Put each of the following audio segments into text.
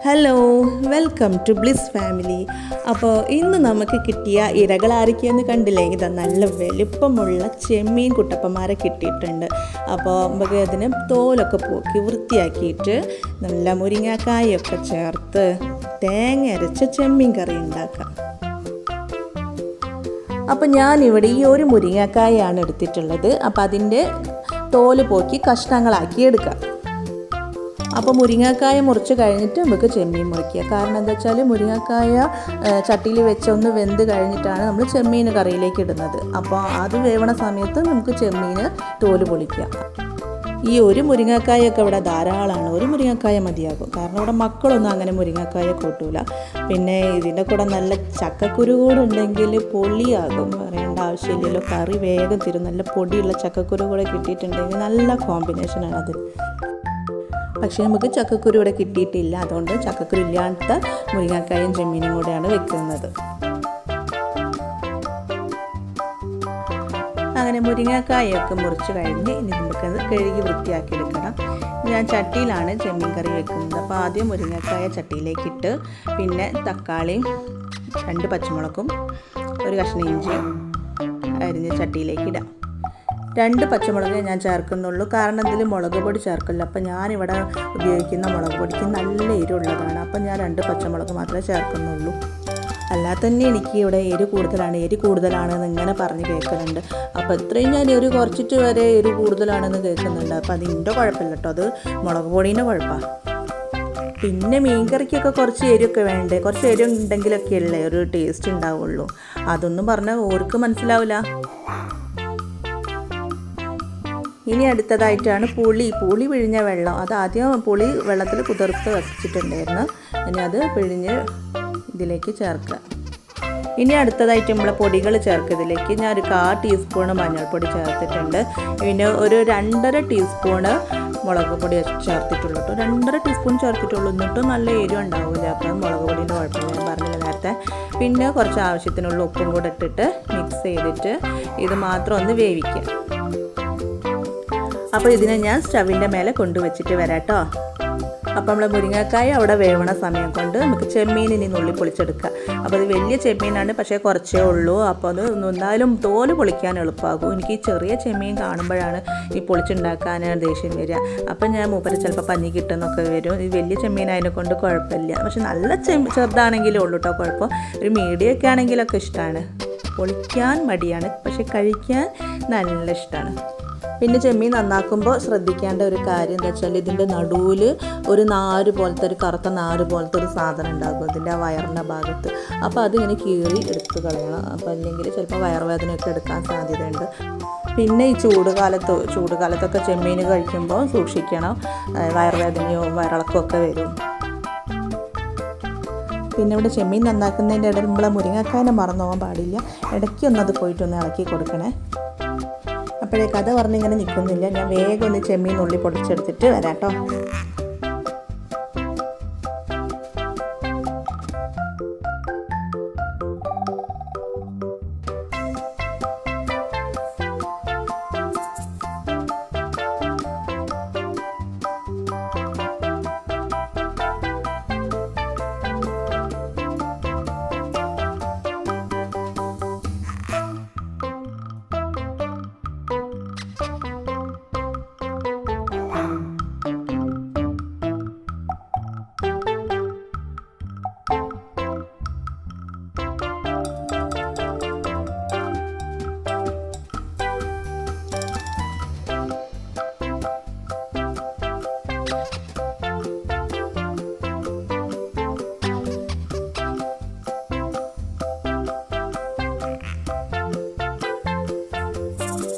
Hello welcome to bliss family അപ്പോൾ ഇന്ന് നമുക്ക് കിട്ടിയ ഇരകൾ ആരൊക്കെയെന്ന് കണ്ടില്ലേ? ഇതാ നല്ല വലുപ്പമുള്ള ചെമ്മീൻ കുട്ടപ്പന്മാരെ കിട്ടിയിട്ടുണ്ട്. അപ്പോൾ നമുക്ക് അതിന് തോലൊക്കെ പോക്കി വൃത്തിയാക്കിയിട്ട് നല്ല മുരിങ്ങാക്കായൊക്കെ ചേർത്ത് തേങ്ങ അരച്ച ചെമ്മീൻ കറി ഉണ്ടാക്കാം. അപ്പോൾ ഞാനിവിടെ ഈ ഒരു മുരിങ്ങക്കായാണ് എടുത്തിട്ടുള്ളത്. അപ്പോൾ അതിന്റെ തോൽ പോക്കി കഷ്ണങ്ങളാക്കി എടുക്കാം. അപ്പോൾ മുരിങ്ങക്കായ മുറിച്ച് കഴിഞ്ഞിട്ട് നമുക്ക് ചെമ്മീൻ മുറിക്കുക. കാരണം എന്താ വെച്ചാൽ മുരിങ്ങക്കായ ചട്ടിയിൽ വെച്ചൊന്ന് വെന്ത് കഴിഞ്ഞിട്ടാണ് നമ്മൾ ചെമ്മീൻ കറിയിലേക്ക് ഇടുന്നത്. അപ്പോൾ അത് വേവണ സമയത്ത് നമുക്ക് ചെമ്മീൻ തോൽ പൊളിക്കുക. ഈ ഒരു മുരിങ്ങക്കായൊക്കെ ഇവിടെ ധാരാളമാണ് ഒരു മുരിങ്ങക്കായ മതിയാകും. കാരണം ഇവിടെ മക്കളൊന്നും അങ്ങനെ മുരിങ്ങക്കായ കൂട്ടൂല. പിന്നെ ഇതിന്റെ കൂടെ നല്ല ചക്കക്കുരു കൂടെ ഉണ്ടെങ്കിൽ പൊളിയാകും പറയേണ്ട ആവശ്യമില്ലല്ലോ. കറി വേഗം തരും. നല്ല പൊടിയുള്ള ചക്കക്കുരു കൂടെ കിട്ടിയിട്ടുണ്ടെങ്കിൽ നല്ല കോമ്പിനേഷനാണ് അത്. പക്ഷേ നമുക്ക് ചക്കക്കുരു ഇവിടെ കിട്ടിയിട്ടില്ല. അതുകൊണ്ട് ചക്കക്കുരു ഇല്ലാത്ത മുരിങ്ങക്കായും ചെമ്മീനും കൂടെയാണ് വെക്കുന്നത്. അങ്ങനെ മുരിങ്ങക്കായൊക്കെ മുറിച്ച് കഴിഞ്ഞ് ഇനി നമുക്കത് കഴുകി വൃത്തിയാക്കി എടുക്കണം ഞാൻ ചട്ടിയിലാണ് ചെമ്മീൻ കറി വെക്കുന്നത്. അപ്പോൾ ആദ്യം മുരിങ്ങക്കായ ചട്ടിയിലേക്ക് ഇട്ട് പിന്നെ തക്കാളിയും രണ്ട് പച്ചമുളകും ഒരു കഷ്ണം ഇഞ്ചിയും അരിഞ്ഞ് ചട്ടിയിലേക്ക് ഇടാം രണ്ട് പച്ചമുളക് ഞാൻ ചേർക്കുന്നുള്ളൂ. കാരണം ഇതിൽ മുളക് പൊടി ചേർക്കില്ല അപ്പോൾ ഞാനിവിടെ ഉപയോഗിക്കുന്ന മുളക് പൊടിക്ക് നല്ല എരിവുള്ളതാണ്. അപ്പോൾ ഞാൻ രണ്ട് പച്ചമുളക് മാത്രമേ ചേർക്കുന്നുള്ളൂ. അല്ലാതെ തന്നെ എനിക്ക് ഇവിടെ എരി കൂടുതലാണ്. എരി കൂടുതലാണെന്ന് ഇങ്ങനെ പറഞ്ഞ് കേൾക്കുന്നുണ്ട് അപ്പോൾ ഇത്രയും ഞാൻ എരി കുറച്ചിട്ട് വരെ എരി കൂടുതലാണെന്ന് കേൾക്കുന്നുണ്ട്. അപ്പോൾ അതിന്റെ കുഴപ്പമില്ല കേട്ടോ അത് മുളക് പൊടീന്റെ കുഴപ്പമാണ് പിന്നെ മീൻകറിക്കൊക്കെ കുറച്ച് എരിയൊക്കെ വേണ്ടേ? കുറച്ച് എരി ഉണ്ടെങ്കിലൊക്കെ അല്ലേ ഒരു ടേസ്റ്റ് ഉണ്ടാവുള്ളൂ. അതൊന്നും പറഞ്ഞാൽ ഓർക്ക് മനസ്സിലാവില്ല ഇനി അടുത്തതായിട്ടാണ് പുളി. പുളി പിഴിഞ്ഞ വെള്ളം. അത് ആദ്യം പുളി വെള്ളത്തിൽ കുതിർത്ത് വെച്ചിട്ടുണ്ടായിരുന്നു. ഇനി അത് പിഴിഞ്ഞ് ഇതിലേക്ക് ചേർക്കുക. ഇനി അടുത്തതായിട്ട് നമ്മളെ പൊടികൾ ചേർക്കുക ഇതിലേക്ക്. ഞാൻ ഒരു കാ ടീസ്പൂണ് മഞ്ഞൾപ്പൊടി ചേർത്തിട്ടുണ്ട്. പിന്നെ ഒരു രണ്ടര ടീസ്പൂണ് മുളക് പൊടി ചേർത്തിട്ടുള്ളൂ കേട്ടോ. രണ്ടര ടീസ്പൂൺ ചേർത്തിട്ടുള്ളൂ. എന്നിട്ടും നല്ല എരിവ് ഉണ്ടാവില്ല. അപ്പം മുളക് പൊടിന്റെ കുഴപ്പമില്ല ഞാൻ പറഞ്ഞില്ല നേരത്തെ. പിന്നെ കുറച്ച് ആവശ്യത്തിനുള്ള ഉപ്പും കൂടെ ഇട്ടിട്ട് മിക്സ് ചെയ്തിട്ട് ഇത് മാത്രം ഒന്ന് വേവിക്കുക. അപ്പോൾ ഇതിനെ ഞാൻ സ്റ്റവിന്റെ മേലെ കൊണ്ടുവച്ചിട്ട് വരാം കേട്ടോ അപ്പോൾ നമ്മൾ മുരിങ്ങക്കായ അവിടെ വേവണ സമയം കൊണ്ട് നമുക്ക് ചെമ്മീൻ ഇനി നുള്ളി പൊളിച്ചെടുക്കുക അപ്പോൾ അത് വലിയ ചെമ്മീനാണ് പക്ഷേ കുറച്ചേ ഉള്ളൂ. അപ്പോൾ അത് എന്തായാലും തോൽ പൊളിക്കാൻ എളുപ്പമാകും എനിക്ക് ഈ ചെറിയ ചെമ്മീൻ കാണുമ്പോഴാണ് ഈ പൊളിച്ചുണ്ടാക്കാൻ ദേഷ്യം വരിക. അപ്പം ഞാൻ മൂപ്പര് ചിലപ്പോൾ പഞ്ഞി കിട്ടുന്നൊക്കെ വരും. ഈ വലിയ ചെമ്മീനായതിനെ കൊണ്ട് കുഴപ്പമില്ല. പക്ഷേ നല്ല ചെമ്മ ചെറുതാണെങ്കിലേ ഉള്ളൂ കേട്ടോ കുഴപ്പം. ഒരു മീഡിയൊക്കെ ആണെങ്കിലൊക്കെ ഇഷ്ടമാണ് പൊളിക്കാൻ മടിയാണ് പക്ഷെ കഴിക്കാൻ നല്ല ഇഷ്ടമാണ് പിന്നെ ചെമ്മീൻ നന്നാക്കുമ്പോൾ ശ്രദ്ധിക്കേണ്ട ഒരു കാര്യം എന്താ വെച്ചാൽ ഇതിന്റെ നടുവിൽ ഒരു നാര് പോലത്തെ ഒരു കറുത്ത നാര് പോലത്തെ ഒരു സാധനം ഉണ്ടാകും ഇതിന്റെ ആ വയറിന്റെ ഭാഗത്ത്. അപ്പോൾ അതിങ്ങനെ കീറി എടുത്ത് കളയണം. അപ്പോൾ അല്ലെങ്കിൽ ചിലപ്പോൾ വയറുവേദനയൊക്കെ എടുക്കാൻ സാധ്യതയുണ്ട്. പിന്നെ ഈ ചൂടുകാലത്ത് ചൂടുകാലത്തൊക്കെ ചെമ്മീൻ കഴിക്കുമ്പോൾ സൂക്ഷിക്കണം. വയറുവേദനയോ വയറിളക്കമൊക്കെ വരും. പിന്നെ ഇവിടെ ചെമ്മീൻ നന്നാക്കുന്നതിന്റെ ഇടയിൽ നമ്മളെ മുരിങ്ങക്കായനെ മറന്നു പോകാൻ പാടില്ല. ഇടയ്ക്ക് ഒന്ന് അത് പോയിട്ടൊന്ന് ഇളക്കി കൊടുക്കണേ. അപ്പോഴേ കഥ പറഞ്ഞിങ്ങനെ നിൽക്കുന്നില്ല. ഞാൻ വേഗം ഒന്ന് ചെമ്മീൻ ഉള്ളി പൊടിച്ചെടുത്തിട്ട് വരാം കേട്ടോ.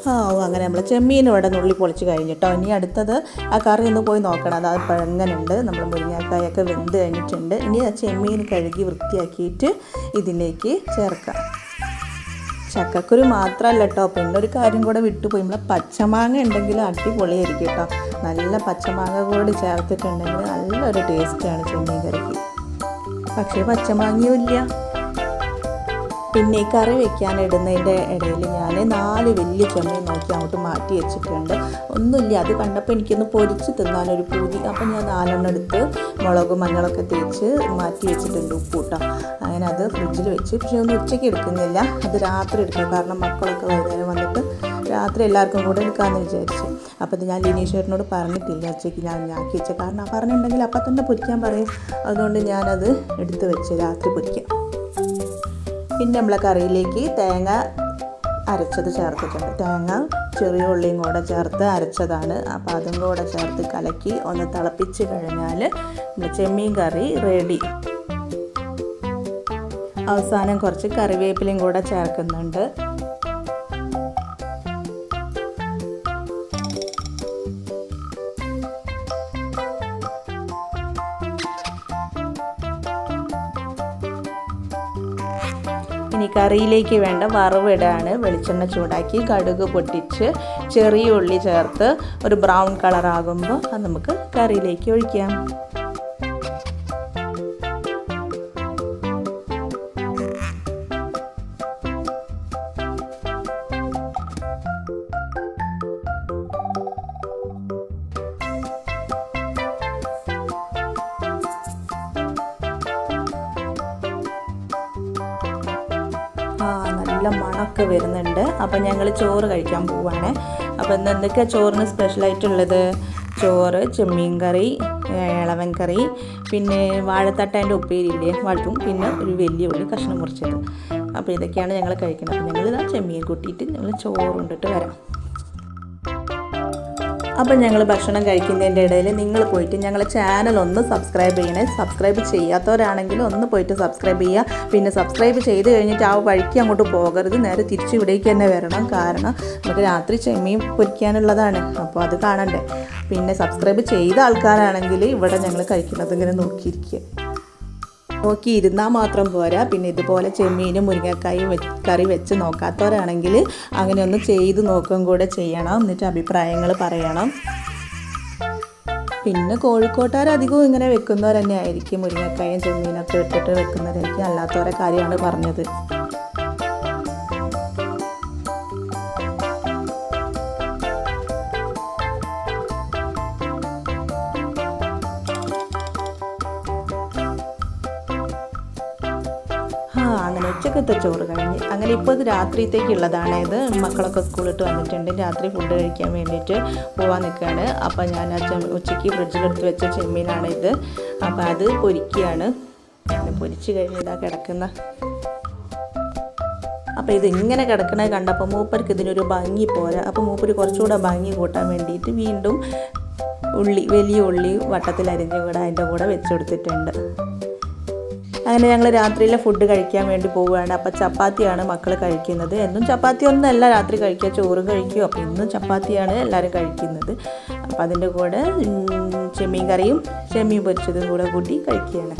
ആ ഓ അങ്ങനെ നമ്മൾ ചെമ്മീൻ ഇവിടെ നുള്ളി പൊളിച്ച് കഴിഞ്ഞിട്ടോ. ഇനി അടുത്തത് ആ കറി ഒന്ന് പോയി നോക്കണം. അത് പഴങ്ങനുണ്ട്. നമ്മൾ മുരിങ്ങാക്കായൊക്കെ വെന്ത് കഴിഞ്ഞിട്ടുണ്ട്. ഇനി ആ ചെമ്മീൻ കഴുകി വൃത്തിയാക്കിയിട്ട് ഇതിലേക്ക് ചേർക്കാം. ചക്കക്കുരു മാത്രമല്ല കേട്ടോ പിന്നെ ഒരു കാര്യം കൂടെ വിട്ടുപോയി. നമ്മളെ പച്ചമാങ്ങ ഉണ്ടെങ്കിൽ അടിപൊളിയായിരിക്കും കേട്ടോ. നല്ല പച്ചമാങ്ങ കൂടി ചേർത്തിട്ടുണ്ടെങ്കിൽ നല്ലൊരു ടേസ്റ്റാണ് ചെമ്മീൻ കറിക്ക്. പക്ഷേ പച്ചമാങ്ങയും ഇല്ല. പിന്നെ ഈ കറി വെക്കാൻ ഇടുന്നതിന്റെ ഇടയിൽ ഞാൻ നാല് വലിയ ചെമ്മീൻ നോക്കി അങ്ങോട്ട് മാറ്റി വെച്ചിട്ടുണ്ട്. ഒന്നുമില്ല അത് കണ്ടപ്പോൾ എനിക്കൊന്ന് പൊരിച്ച് തിന്നാനൊരു പൂതി. അപ്പം ഞാൻ നാലെണ്ണം എടുത്ത് മുളകും മഞ്ഞളൊക്കെ തേച്ച് മാറ്റി വെച്ചിട്ടുണ്ട് ഉപ്പൂട്ടം. അങ്ങനെ അത് ഫ്രിഡ്ജിൽ വെച്ച്. പക്ഷേ ഒന്നും ഉച്ചയ്ക്ക് എടുക്കുന്നില്ല. അത് രാത്രി എടുക്കാം കാരണം മക്കളൊക്കെ വൈകുന്നേരം വന്നിട്ട് രാത്രി എല്ലാവർക്കും കൂടെ എടുക്കാമെന്ന് വിചാരിച്ചു. അപ്പോൾ ഇത് ഞാൻ ലിനീശ്വരനോട് പറഞ്ഞിട്ടില്ല ഉച്ചയ്ക്ക് ഞാൻ ഞാക്കി വെച്ച. കാരണം പറഞ്ഞിട്ടുണ്ടെങ്കിൽ അപ്പം തന്നെ പൊരിക്കാൻ പറയും. അതുകൊണ്ട് ഞാനത് എടുത്ത് വെച്ച് രാത്രി പൊരിക്കാം. പിന്നെ നമ്മളെ കറിയിലേക്ക് തേങ്ങ അരച്ചത് ചേർത്തിട്ടുണ്ട്. തേങ്ങ ചെറിയ ഉള്ളിയും കൂടെ ചേർത്ത് അരച്ചതാണ്. അപ്പോൾ അതും കൂടെ ചേർത്ത് കലക്കി ഒന്ന് തിളപ്പിച്ച് കഴിഞ്ഞാൽ ചെമ്മീൻ കറി റെഡി അവസാനം കുറച്ച് കറിവേപ്പിലയും കൂടെ ചേർക്കുന്നുണ്ട്. കറിയിലേക്ക് വേണ്ട വറവിടാണ് വെളിച്ചെണ്ണ ചൂടാക്കി കടുക് പൊട്ടിച്ച് ചെറിയ ഉള്ളി ചേർത്ത് ഒരു ബ്രൗൺ കളർ ആകുമ്പോൾ അത് നമുക്ക് കറിയിലേക്ക് ഒഴിക്കാം. നല്ല മണമൊക്കെ വരുന്നുണ്ട്. അപ്പം ഞങ്ങൾ ചോറ് കഴിക്കാൻ പോവുകയാണ് അപ്പോൾ ഇന്ന് എന്തൊക്കെയാണ് ചോറിന് സ്പെഷ്യലായിട്ടുള്ളത് ചോറ് ചെമ്മീൻ കറി ഇളവൻ കറി പിന്നെ വാഴത്തട്ടേന്റെ ഉപ്പേരിയില്ലേ? വഴുപ്പും പിന്നെ ഒരു വലിയ ഉള്ളി കഷ്ണം മുറിച്ചത്. അപ്പോൾ ഇതൊക്കെയാണ് ഞങ്ങൾ കഴിക്കുന്നത് അപ്പോൾ ഞങ്ങളിതാ ചെമ്മീൻ കൂട്ടിയിട്ട് ഞങ്ങൾ ചോറ് കൊണ്ടിട്ട് വരാം. അപ്പം ഞങ്ങൾ ഭക്ഷണം കഴിക്കുന്നതിന്റെ ഇടയിൽ നിങ്ങൾ പോയിട്ട് ഞങ്ങളെ ചാനൽ ഒന്ന് സബ്സ്ക്രൈബ് ചെയ്യണേ. സബ്സ്ക്രൈബ് ചെയ്യാത്തവരാണെങ്കിൽ ഒന്ന് പോയിട്ട് സബ്സ്ക്രൈബ് ചെയ്യുക പിന്നെ സബ്സ്ക്രൈബ് ചെയ്ത് കഴിഞ്ഞിട്ട് ആ വഴിക്ക് അങ്ങോട്ട് പോകരുത്. നേരെ തിരിച്ച് ഇവിടേക്ക് തന്നെ വരണം. കാരണം നമുക്ക് രാത്രി ചെമ്മീൻ പൊരിക്കാനുള്ളതാണ്. അപ്പോൾ അത് കാണണ്ടേ. പിന്നെ സബ്സ്ക്രൈബ് ചെയ്ത ആൾക്കാരാണെങ്കിൽ ഇവിടെ ഞങ്ങൾ കഴിക്കുന്നത് ഇങ്ങനെ നോക്കിയിരിക്കുക നോക്കി ഇരുന്നാൽ മാത്രം പോരാ. പിന്നെ ഇതുപോലെ ചെമ്മീനും മുരിങ്ങക്കായും കറി വെച്ച് നോക്കാത്തവരാണെങ്കിൽ അങ്ങനെ ഒന്ന് ചെയ്ത് നോക്കുകയും കൂടെ ചെയ്യണം. എന്നിട്ട് അഭിപ്രായങ്ങൾ പറയണം. പിന്നെ കോഴിക്കോട്ടുകാർ അധികവും ഇങ്ങനെ വെക്കുന്നവർ തന്നെ ആയിരിക്കും മുരിങ്ങക്കായും ചെമ്മീനൊക്കെ ഇട്ടിട്ട് വെക്കുന്നവരായിരിക്കും അല്ലാത്തവരെ കാര്യമാണ് പറഞ്ഞത്. അങ്ങനെ ഉച്ചക്കത്തെ ചോറ് കഴിഞ്ഞ്. അങ്ങനെ ഇപ്പോൾ ഇത് രാത്രിത്തേക്കുള്ളതാണ് ഇത്. മക്കളൊക്കെ സ്കൂളിട്ട് വന്നിട്ടുണ്ട്. രാത്രി ഫുഡ് കഴിക്കാൻ വേണ്ടിയിട്ട് പോകാൻ നിൽക്കുകയാണ് അപ്പോൾ ഞാൻ ഉച്ചയ്ക്ക് ഫ്രിഡ്ജിലെടുത്ത് വെച്ച ചെമ്മീനാണ് ഇത്. അപ്പോൾ അത് പൊരിക്കുകയാണ് പൊരിച്ച് കഴിഞ്ഞ് കിടക്കുന്ന. അപ്പോൾ ഇത് ഇങ്ങനെ കണ്ടപ്പോൾ മൂപ്പർക്ക് ഇതിനൊരു ഭംഗി പോരാ. അപ്പോൾ മൂപ്പർ കുറച്ചുകൂടെ ഭംഗി കൂട്ടാൻ വേണ്ടിയിട്ട് വീണ്ടും ഉള്ളി വലിയ ഉള്ളി വട്ടത്തിൽ അരിഞ്ഞ് കൂടെ അതിന്റെ കൂടെ വെച്ചെടുത്തിട്ടുണ്ട്. അങ്ങനെ ഞങ്ങൾ രാത്രിയിലെ ഫുഡ് കഴിക്കാൻ വേണ്ടി പോവുകയാണ്. അപ്പോൾ ചപ്പാത്തിയാണ് മക്കൾ കഴിക്കുന്നത്. എന്നും ചപ്പാത്തി ഒന്നല്ല രാത്രി കഴിക്കുക ചോറും കഴിക്കുക. അപ്പോൾ ഇന്നും ചപ്പാത്തിയാണ് എല്ലാവരും കഴിക്കുന്നത്. അപ്പോൾ അതിന്റെ കൂടെ ചെമ്മീൻ കറിയും ചെമ്മീൻ പൊരിച്ചതും കൂടെ കൂട്ടി കഴിക്കുകയാണ്.